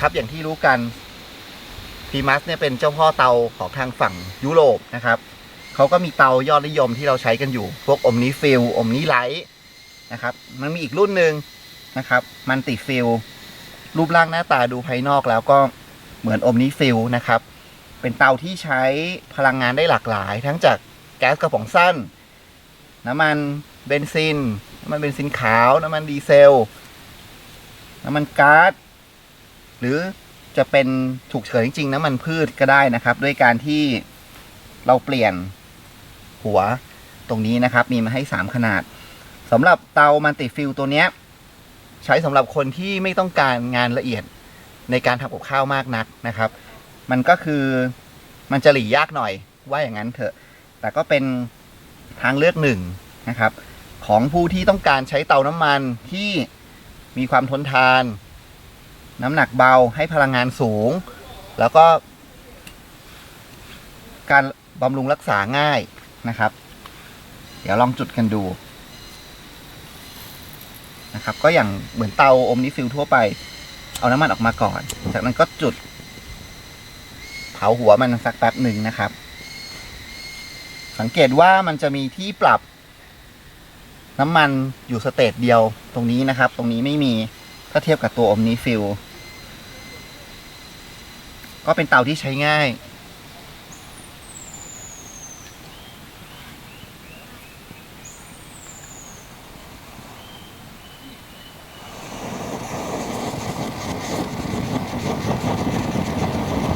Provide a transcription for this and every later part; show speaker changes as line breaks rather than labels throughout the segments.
ครับอย่างที่รู้กันพีมัสเนี่ยเป็นเจ้าพ่อเตาของทางฝั่งยุโรปนะครับเขาก็มีเตายอดนิยมที่เราใช้กันอยู่ พวกอมนิฟิลอมนิไลท์นะครับ มันมีอีกรุ่นหนึ่งนะครับ มันติฟิลรูปร่างหน้าตาดูภายนอกแล้วก็เหมือนอมนิฟิลนะครับ เป็นเตาที่ใช้พลังงานได้หลากหลาย ทั้งจากแก๊สกระป๋องสั้น น้ำมันเบนซิน น้ำมันเบนซินขาว น้ำมันดีเซล น้ำมันก๊าซ หรือจะเป็นฉุกเฉินจริงๆน้ำมันพืชก็ได้นะครับ ด้วยการที่เราเปลี่ยนหัวตรงนี้นะครับ มีมาให้ 3 ขนาดสำหรับเตามันติฟิลตัวเนี้ยใช้สำหรับคนที่ไม่ต้องการงานละเอียดในการทำกับข้าวมากนักนะครับ มันก็คือมันจะหลียากหน่อยว่าอย่างนั้นเถอะ แต่ก็เป็นทางเลือกหนึ่งนะครับ ของผู้ที่ต้องการใช้เตาน้ำมันที่มีความทนทาน น้ำหนักเบาให้พลังงานสูง แล้วก็ การบำรุงรักษาง่ายนะครับ เดี๋ยวลองจุดกันดูนะครับ ก็อย่างเหมือนเตาอมนิฟิลทั่วไป เอาน้ำมันออกมาก่อน จากนั้นก็จุด เผาหัวมันสักแป๊บหนึ่งนะครับ สังเกตว่ามันจะมีที่ปรับน้ำมันอยู่สเตจเดียวตรงนี้นะครับ ตรงนี้ไม่มีถ้าเทียบกับตัวอมนิฟิล ก็เป็นเตาที่ใช้ง่าย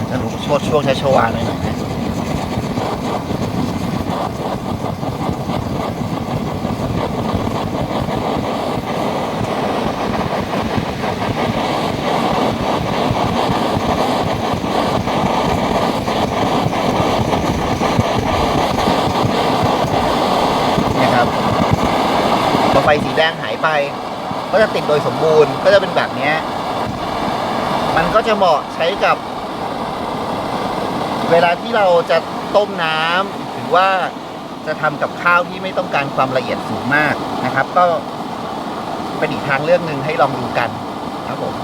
จะลุกโชดช่วงชัชวาเลยนะนะครับพอไฟสีแดงหายไป ก็จะติดโดยสมบูรณ์ก็จะเป็นแบบนี้ มันก็จะเหมาะใช้กับ เวลาที่เราจะต้มน้ำหรือว่าจะทำกับข้าวที่ไม่ต้องการความละเอียดสูงมากนะครับ ก็เป็นอีกทางเลือกหนึ่งให้ลองดูกันครับผม